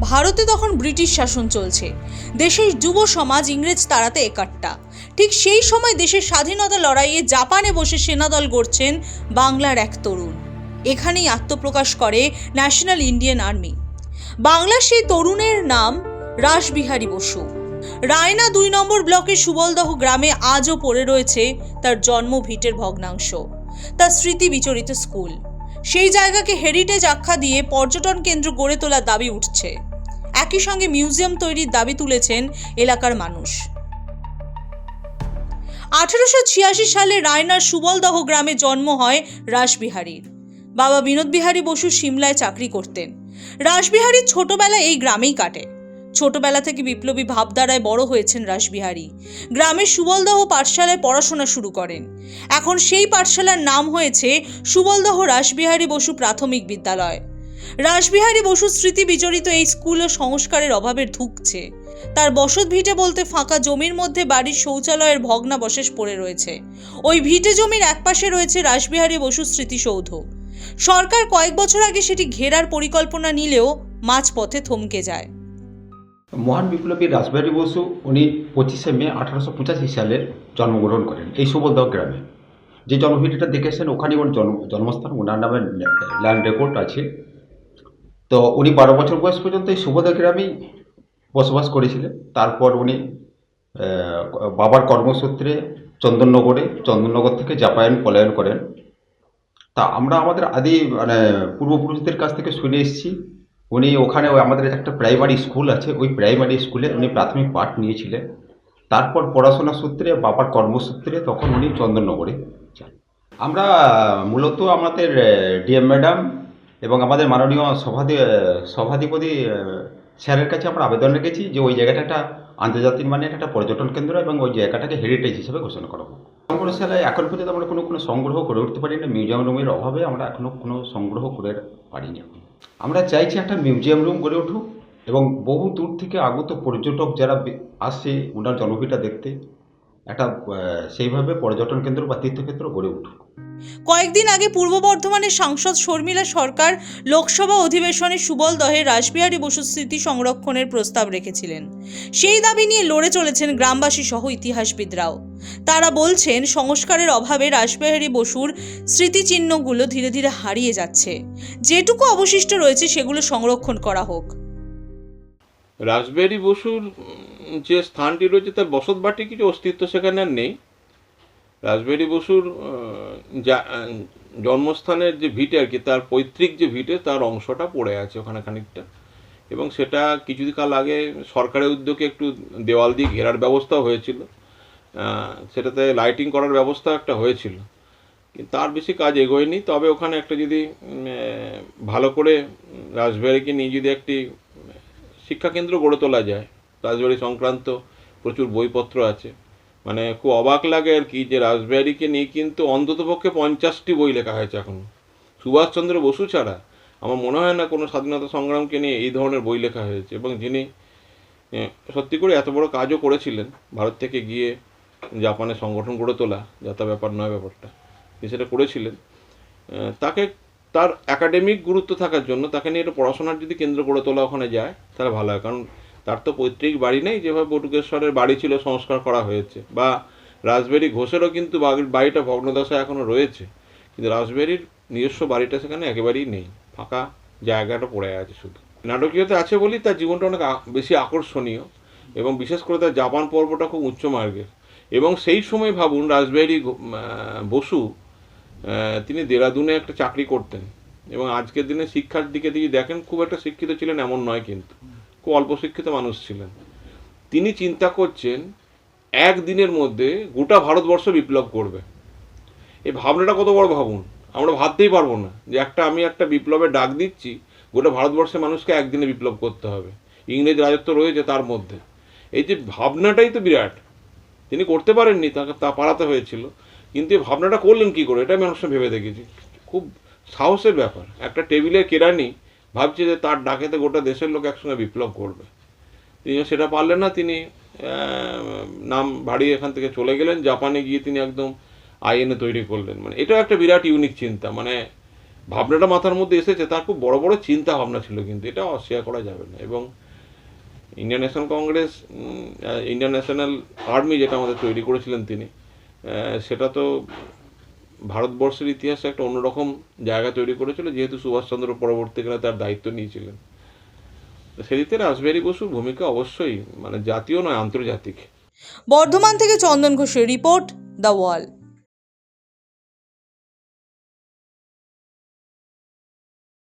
ভারতে তখন ব্রিটিশ শাসন চলছে। দেশের যুব সমাজ ইংরেজ তাড়াতে একাট্টা। ঠিক সেই সময় দেশের স্বাধীনতা লড়াইয়ে জাপানে বসে সেনাদল গড়ছেন বাংলার এক তরুণ। এখানেই আত্মপ্রকাশ করে ন্যাশনাল ইন্ডিয়ান আর্মি। বাংলার সেই তরুণের নাম রাসবিহারী বসু। রায়না দুই নম্বর ব্লকের সুবলদহ গ্রামে আজও পড়ে রয়েছে তার জন্ম ভিটের ভগ্নাংশ। তার স্মৃতি বিচরিত স্কুল। সেই জায়গাকে হেরিটেজ আখ্যা দিয়ে পর্যটন কেন্দ্র গড়ে তোলার দাবি উঠছে। একই সঙ্গে মিউজিয়াম তৈরির দাবি তুলেছেন এলাকার মানুষ। আঠারোশো ছিয়াশি সালে রায়নার সুবলদহ গ্রামে জন্ম হয় রাসবিহারীর বাবা বিনোদ বিহারী বসু সিমলায় চাকরি করতেন। রাসবিহারী ছোটবেলা এই গ্রামেই কাটে। ছোটবেলা থেকে বিপ্লবী ভাবধারায় বড় হয়েছেন রাসবিহারী। গ্রামের সুবলদহ পাঠশালায় পড়াশোনা শুরু করেন। এখন সেই পাঠশালার নাম হয়েছে সুবলদহ রাসবিহারী বসু প্রাথমিক বিদ্যালয়। রাসবিহারী বসুর স্মৃতি বিজড়িত এই স্কুল ও সংস্কারের অভাবে ধুঁকছে। তার বসত ভিটে বলতে ফাঁকা জমির মধ্যে বাড়ির শৌচালয়ের ভগ্নাবশেষ পড়ে রয়েছে। ওই ভিটে জমির একপাশে রয়েছে রাসবিহারী বসুর স্মৃতিসৌধ। সরকার কয়েক বছর আগে সেটি ঘেরার পরিকল্পনা নিলেও মাঝপথে থমকে যায়। মহান বিপ্লবী রাসবিহারী বসু, উনি পঁচিশে মে আঠারোশো পঁচাশি সালে জন্মগ্রহণ করেন এই সুবলদহ গ্রামে। যে জন্মভিটিটা দেখেছেন, ওখানে ওর জন্ম জন্মস্থান, ওনার নামে ল্যান্ড রেকর্ড আছে। তো উনি বারো বছর বয়স পর্যন্ত এই সুবলদহ গ্রামেই বসবাস করেছিলেন। তারপর উনি বাবার কর্মসূত্রে চন্দননগরে, চন্দননগর থেকে জাপায়ন পলায়ন করেন। তা আমরা আমাদের আদি মানে পূর্বপুরুষদের কাছ থেকে শুনে এসেছি, উনি ওখানে আমাদের একটা প্রাইমারি স্কুল আছে, ওই প্রাইমারি স্কুলে উনি প্রাথমিক পাঠ নিয়েছিলেন। তারপর পড়াশোনা সূত্রে, বাবার কর্মসূত্রে তখন উনি চন্দননগরে যান। আমরা মূলত আমাদের ডিএম ম্যাডাম এবং আমাদের মাননীয় সভাধি সভাধিপতি স্যারের কাছে আমরা আবেদন রেখেছি যে ওই জায়গাটা একটা আন্তর্জাতিক মানের একটা পর্যটন কেন্দ্র এবং ওই জায়গাটাকে হেরিটেজ হিসেবে ঘোষণা করা হোক। সংগ্রহশালায় এখন পর্যন্ত আমরা কোনো কোনো সংগ্রহ করে উঠতে পারি না মিউজিয়াম রুমের অভাবে আমরা এখনও কোনো সংগ্রহ করে পারিনি আমরা চাইছি একটা মিউজিয়াম রুম গড়ে উঠুক এবং বহু দূর থেকে আগত পর্যটক যারা বে- আসে ওনার জনভিটা দেখতে, একটা সেইভাবে পর্যটন কেন্দ্র বা তীর্থক্ষেত্র গড়ে উঠুক। কয়েকদিন আগে পূর্ব বর্ধমানের সাংসদ শর্মিলা সরকার লোকসভা অধিবেশনে সুবলদহে রাসবিহারী বসুর স্মৃতি সংরক্ষণের প্রস্তাব রেখেছিলেন। সেই দাবি নিয়ে লড়ে চলেছেন গ্রামবাসী সহ ইতিহাসবিদরাও। তারা বলছেন, সংস্কারের অভাবে রাসবিহারী বসুর স্মৃতিচিহ্নগুলো ধীরে ধীরে হারিয়ে যাচ্ছে। যেটুকু অবশিষ্ট রয়েছে সেগুলো সংরক্ষণ করা হোক। রাসবিহারী বসুর যে স্থানটি রয়েছে, তার বসত বাটি কিছু অস্তিত্ব সেখানে নেই। রাসবিহারী বসুর জন্মস্থানের যে ভিটে আর কি, তার পৈতৃক যে ভিটে, তার অংশটা পড়ে আছে ওখানে খানিকটা। এবং সেটা কিছুদিন কাল আগে সরকারের উদ্যোগে একটু দেওয়াল দিয়ে ঘেরার ব্যবস্থাও হয়েছিল। সেটাতে লাইটিং করার ব্যবস্থা একটা হয়েছিল। কিন্তু তার বেশি কাজ এগোয়নি। তবে ওখানে একটা যদি ভালো করে রাসবিহারীকে নিয়ে যদি একটি শিক্ষাকেন্দ্র গড়ে তোলা যায়, রাজবাড়ি সংক্রান্ত প্রচুর বইপত্র আছে মানে খুব অবাক লাগে আর কি যে রাসবিহারীকে নিয়ে কিন্তু অন্ততপক্ষে পঞ্চাশটি বই লেখা হয়েছে এখন। সুভাষচন্দ্র বসু ছাড়া আমার মনে হয় না কোনো স্বাধীনতা সংগ্রামকে নিয়ে এই ধরনের বই লেখা হয়েছে এবং যিনি সত্যি করে এত বড় কাজও করেছিলেন, ভারত থেকে গিয়ে জাপানে সংগঠন গড়ে তোলা যাতা ব্যাপার নয় ব্যাপারটা, তিনি সেটা করেছিলেন। তাকে তার একাডেমিক গুরুত্ব থাকার জন্য তাকে নিয়ে একটা পড়াশোনার যদি কেন্দ্র গড়ে তোলা ওখানে যায়, তাহলে ভালো হয়। কারণ তার তো পৈতৃক বাড়ি নেই যেভাবে বটুকেশ্বরের বাড়ি ছিল সংস্কার করা হয়েছে। বা রাসবেরি ঘোষেরও কিন্তু বাড়িটা ভগ্নদশায় এখনও রয়েছে। কিন্তু রাসবেরির নিজস্ব বাড়িটা সেখানে একেবারেই নেই। ফাঁকা জায়গাটা পড়ে আছে শুধু। নাটকীয়তা আছে বলেই তার জীবনটা অনেক বেশি আকর্ষণীয় এবং বিশেষ করে তার জাপান পর্বটা খুব উচ্চ মার্গের। এবং সেই সময় ভাবুন আহ, বসু তিনি দেরাদুনে একটা চাকরি করতেন। এবং আজকের দিনে শিক্ষার দিকে যদি দেখেন খুব একটা শিক্ষিত ছিলেন এমন নয় কিন্তু। খুব অল্প শিক্ষিত মানুষ ছিলেন। তিনি চিন্তা করছেন, একদিনের মধ্যে গোটা ভারতবর্ষ বিপ্লব করবে। এই ভাবনাটা কত বড় ভাবুন? আমরা ভাবতেই পারব না যে একটা আমি একটা বিপ্লবের ডাক দিচ্ছি, গোটা ভারতবর্ষের মানুষকে একদিনে বিপ্লব করতে হবে। ইংরেজ রাজত্ব রয়েছে তার মধ্যে। এই যে ভাবনাটাই তো বিরাট। তিনি করতে পারেননি, তাকে তা পারাতে হয়েছিল। কিন্তু এই ভাবনাটা করলেন কী করে? এটা আমি অনেক সময় ভেবে দেখেছি। খুব সাহসের ব্যাপার। একটা টেবিলের কেরানি ভাবছে যে তার ডাকেতে গোটা দেশের লোক একসঙ্গে বিপ্লব করবে। তিনি সেটা পারলেন না, তিনি নাম বাড়িয়ে এখান থেকে চলে গেলেন, জাপানে গিয়ে তিনি একদম আইএনএ তৈরি করলেন। মানে এটাও একটা বিরাট ইউনিক চিন্তা। মানে ভাবনাটা মাথার মধ্যে এসেছে, তার খুব বড় বড় চিন্তা ভাবনা ছিল, কিন্তু এটা অস্বীকার করা যাবে না। এবং Indian National Congress Indian National Army যেটা আমাদের তৈরি করেছিলেন তিনি সেটা তো ভারতবর্ষের ইতিহাসে একটা অন্যরকম জায়গা তৈরি করেছিল, যেহেতু সুভাষচন্দ্র পরবর্তীকালে তার দায়িত্ব নিয়েছিলেন। সেদিকে রাসবিহারী বসুর ভূমিকা অবশ্যই মানে জাতীয় নয়, আন্তর্জাতিক। বর্ধমান থেকে চন্দন ঘোষের রিপোর্ট, দ্য ওয়াল